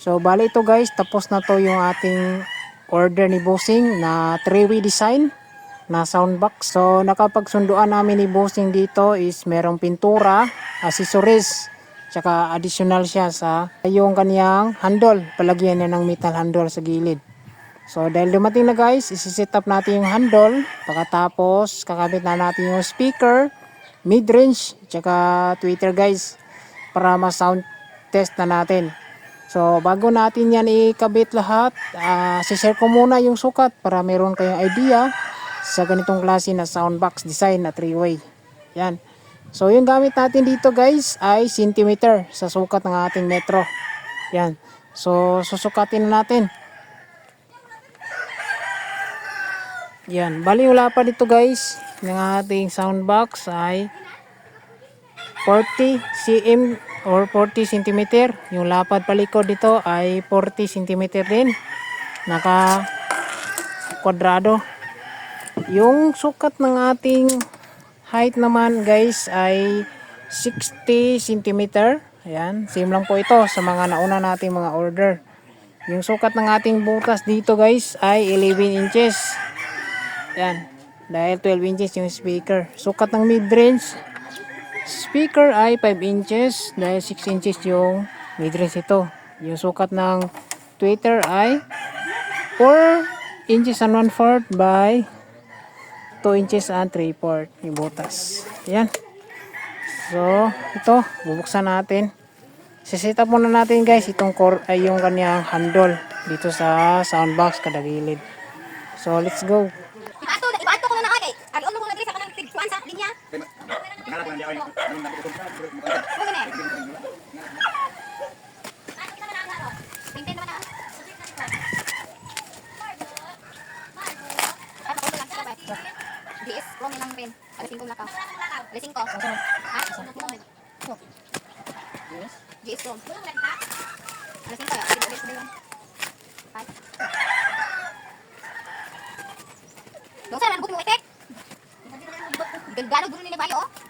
So, bali ito guys, tapos na to yung ating order ni Bossing na 3-way design na soundbox. So, nakapagsunduan namin ni Bossing dito is merong pintura, accessories, tsaka additional siya sa yung kaniyang handle. Palagyan niya ng metal handle sa gilid. So, dahil dumating na guys, isi-set up natin yung handle. Pagkatapos, kakabit na natin yung speaker, mid-range, tsaka tweeter guys, para ma-sound test na natin. So, bago natin yan ikabit lahat, uh, share ko muna yung sukat para meron kayong idea sa ganitong klase na soundbox design na 3-way. Yan. So, yung gamit natin dito guys ay centimeter sa sukat ng ating metro. Yan. So, susukatin na natin. Yan. Bali wala pa dito guys ng ating soundbox ay 40 cm or 40 cm. Yung lapad palikod dito ay 40 cm din. Naka kwadrado. Yung sukat ng ating height naman guys ay 60 cm. Ayan, same lang po ito sa mga nauna nating mga order. Yung sukat ng ating butas dito guys ay 11 inches. Ayan, dahil 12 inches yung speaker. Sukat ng mid-range speaker ay 5 inches dahil 6 inches yung mid-range ito. Yung sukat ng tweeter ay 4 inches and 1 fourth by 2 inches and 3 fourth yung butas. Yan. So, ito, bubuksan natin. Siset up muna natin guys itong core, ay yung kanyang handle dito sa soundbox kada gilid. So, let's go. Ipato, ipato ko na na kay. Ari ono ko na diri sa kanang tigkuan sa linya. Mo gani. Pintin naman na. Diis, wrong lang pin. Alas 5 lakaw. Alas 5. Ha? Diis wrong. Alas 5 ya. Alas 5 Five. Dong sana buti mo itek. Gagano gulo ni bayo oh. Bigla di ba? Ya, sabak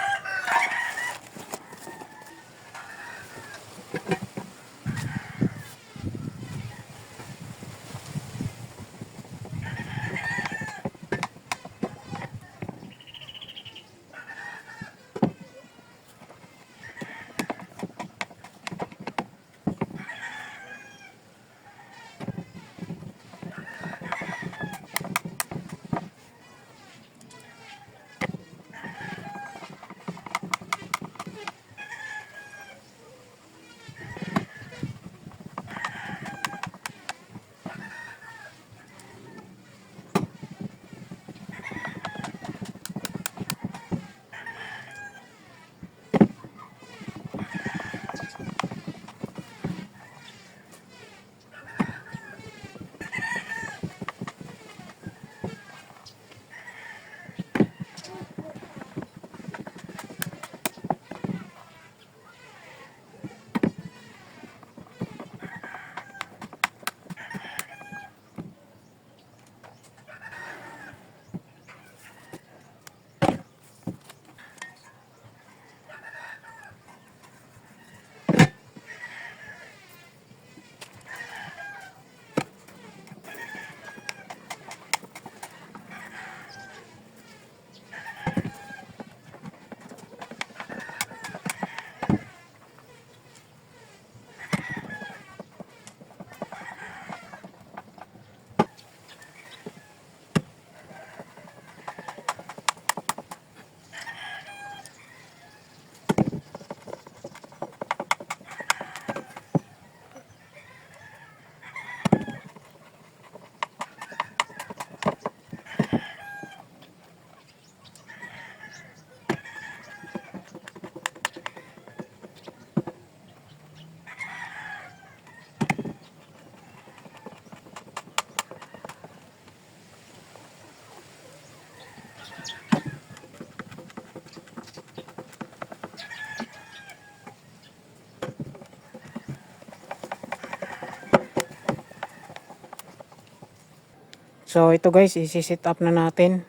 So ito guys, isi-set up na natin.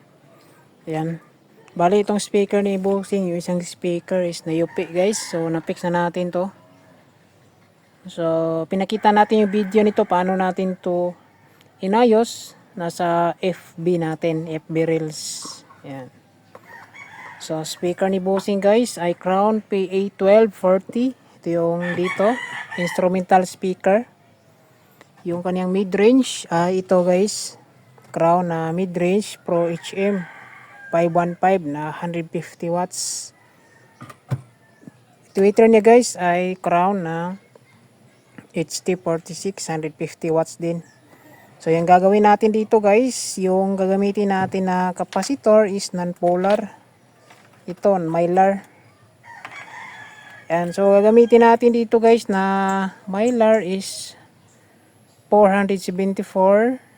Ayan. Bali itong speaker ni Boxing, yung isang speaker is nayupi guys. So na-fix na natin to. So pinakita natin yung video nito paano natin to inayos. Nasa FB natin, FB Reels. Ayan. So speaker ni Boxing guys ay Crown PA1240. Ito yung dito, instrumental speaker. Yung kanyang mid-range ay ito guys. Crown na mid-range Pro HM 515 na 150 watts. Twitter niya guys ay Crown na HT46 150 watts din. So yung gagawin natin dito guys, yung gagamitin natin na capacitor is non-polar. Ito, mylar. And so gagamitin natin dito guys na mylar is 474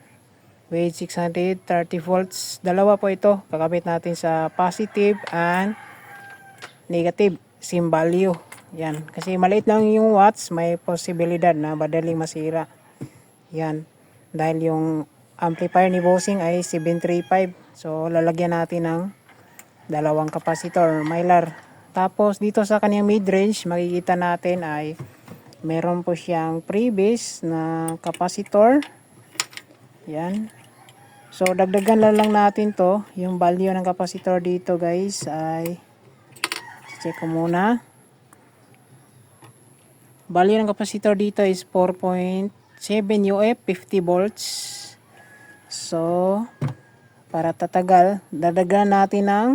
with 630 volts. Dalawa po ito. Kakabit natin sa positive and negative sim value. Yan. Kasi maliit lang yung watts, may posibilidad na madaling masira. Yan. Dahil yung amplifier ni Bossing ay 735. So lalagyan natin ng dalawang capacitor, mylar. Tapos dito sa kanyang mid-range, makikita natin ay meron po siyang pre-base na capacitor. Yan. So, dagdagan na lang natin to. Yung value ng capacitor dito guys ay check ko muna. Value ng capacitor dito is 4.7 UF 50 volts. So, para tatagal, dadagan natin ng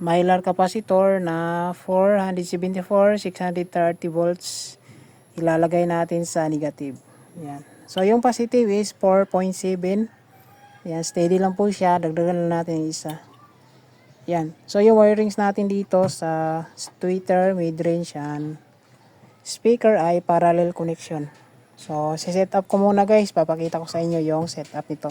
mylar capacitor na 474 630 volts. Ilalagay natin sa negative. Yan. So, yung positive is 4.7. Yan, steady lang po siya. Dagdagan lang natin yung isa. Yan. So, yung wirings natin dito sa tweeter, mid-range, and speaker ay parallel connection. So, set up ko muna guys. Papakita ko sa inyo yung setup nito.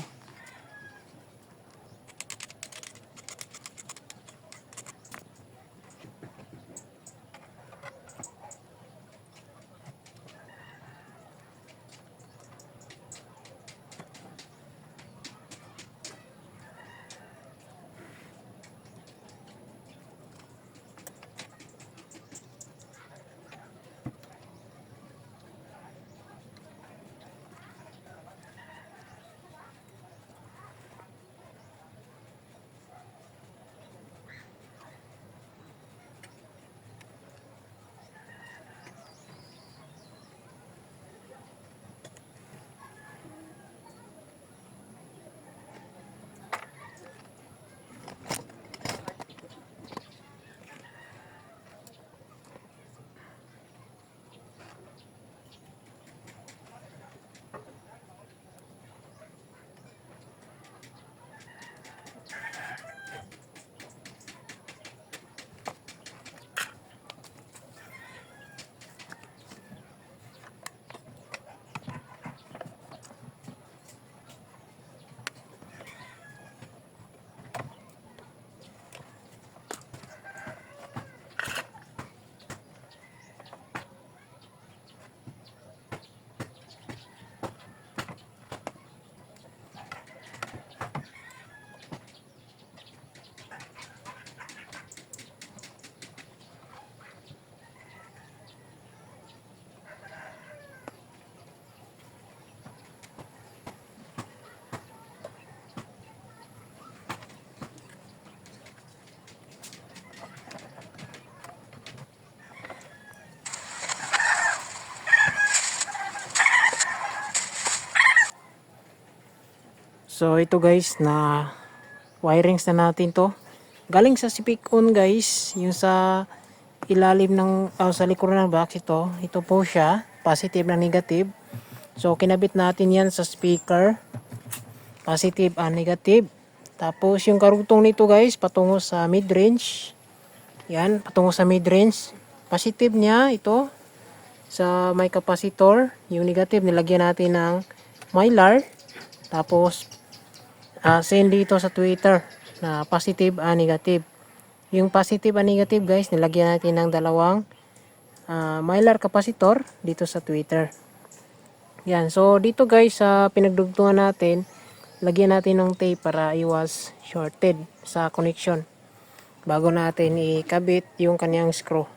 So ito guys na wirings na natin to. Galing sa Sipicon guys, yung sa ilalim ng ah, sa likuran ng box ito. Ito po siya, positive na negative. So kinabit natin yan sa speaker. Positive and negative. Tapos yung karugtong nito guys, patungo sa mid-range. Yan, patungo sa mid-range. Positive niya ito sa may capacitor. Yung negative nilagyan natin ng mylar. Tapos ah send dito sa Twitter na positive and negative. Yung positive and negative guys, nilagyan natin ng dalawang ah, mylar capacitor dito sa Twitter. Yan, so dito guys sa pinagdugtungan natin lagyan natin ng tape para iwas shorted sa connection bago natin ikabit yung kanyang screw.